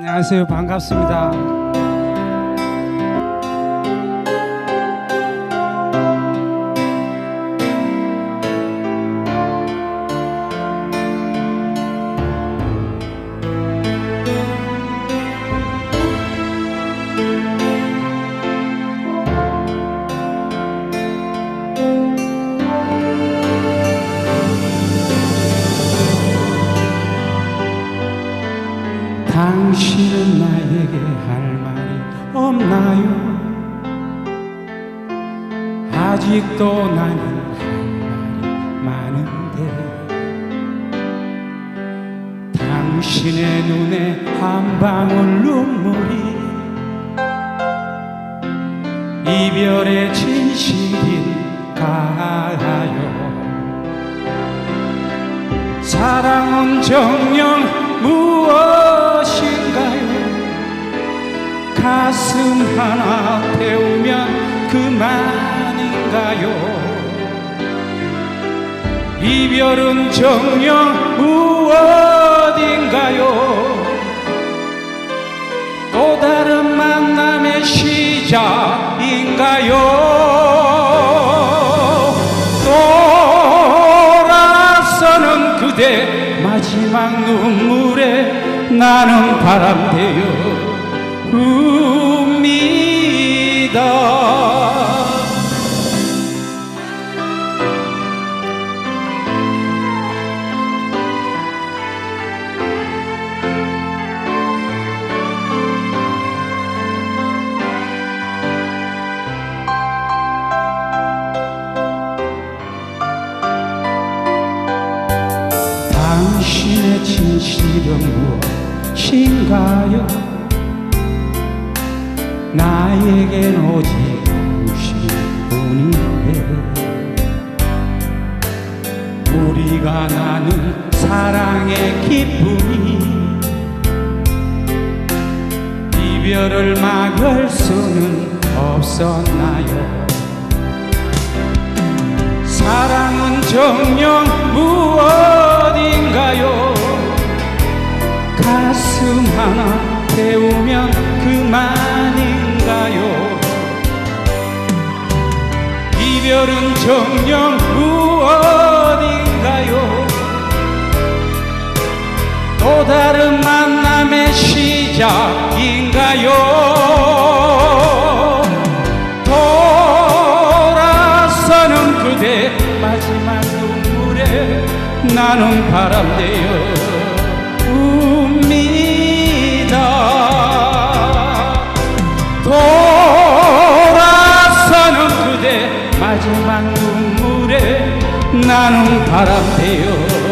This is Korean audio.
안녕하세요. 반갑습니다. 당신은 나에게 할 말이 없나요? 아직도 나는 할 말이 많은데 당신의 눈에 한 방울 눈물이 이별의 진실인가요? 사랑은 정녕 하나 태우면 그만인가요? 이별은 정녕 무엇인가요? 또 다른 만남의 시작인가요? 돌아서는 그대 마지막 눈물에 나는 바람되어 당신의 진실은 무엇인가요? 나에겐 오직 당신뿐인데 우리가 나눈 사랑의 기쁨이 이별을 막을 수는 없었나요? 사랑은 정녕 무 가슴 하나 태우면 그만인가요? 이별은 정녕 무엇인가요? 또 다른 만남의 시작인가요? 돌아서는 그대 마지막 눈물에 나는 바람되어 마지막 눈물에 나는 바람되어